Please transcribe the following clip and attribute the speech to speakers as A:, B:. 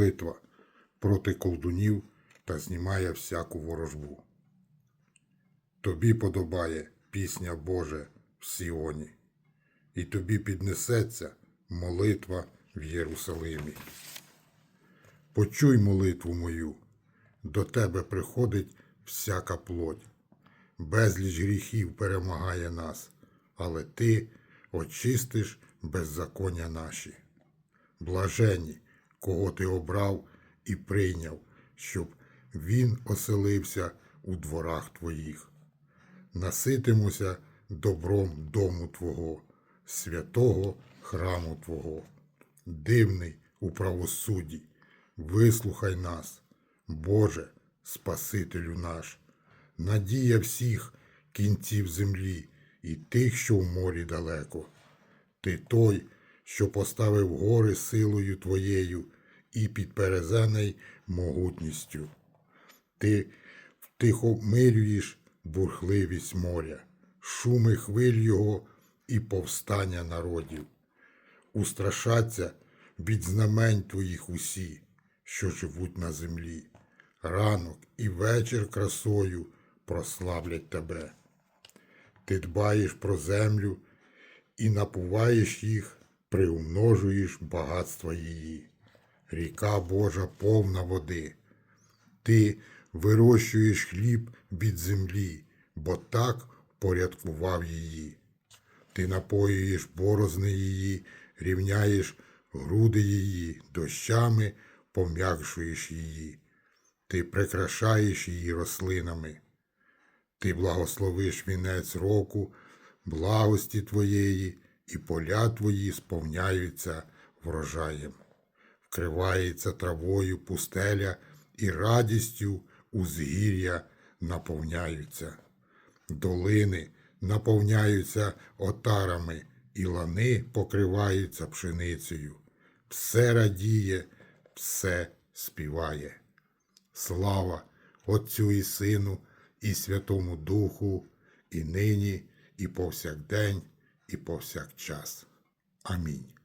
A: молитва проти колдунів та знімає всяку ворожбу. Тобі подобає пісня Боже в Сіоні, і тобі піднесеться молитва в Єрусалимі. Почуй молитву мою, до тебе приходить всяка плоть. Безліч гріхів перемагає нас, але ти очистиш беззаконня наші. Блажені, кого ти обрав і прийняв, щоб він оселився у дворах твоїх. Наситимося добром дому Твого, святого храму Твого, дивний у правосудді, вислухай нас, Боже, Спасителю наш, надія всіх кінців землі і тих, що в морі далеко. Ти той, що поставив гори силою Твоєю і підперезений могутністю. Ти втихомирюєш бурхливість моря, шуми хвиль його і повстання народів. Устрашаться від знамень твоїх усі, що живуть на землі. Ранок і вечір красою прославлять тебе. Ти дбаєш про землю і напуваєш їх, приумножуєш багатства її. Ріка Божа повна води. Ти вирощуєш хліб від землі, бо так порядкував її. Ти напоюєш борозни її, рівняєш груди її, дощами пом'якшуєш її. Ти прикрашаєш її рослинами. Ти благословиш вінець року, благості твоєї, і поля твої сповняються врожаєм. Вкривається травою пустеля, і радістю узгір'я наповняються. Долини наповняються отарами, і лани покриваються пшеницею. Все радіє, все співає. Слава Отцю і Сину, і Святому Духу, і нині, і повсякдень, і повсякчас. Амінь.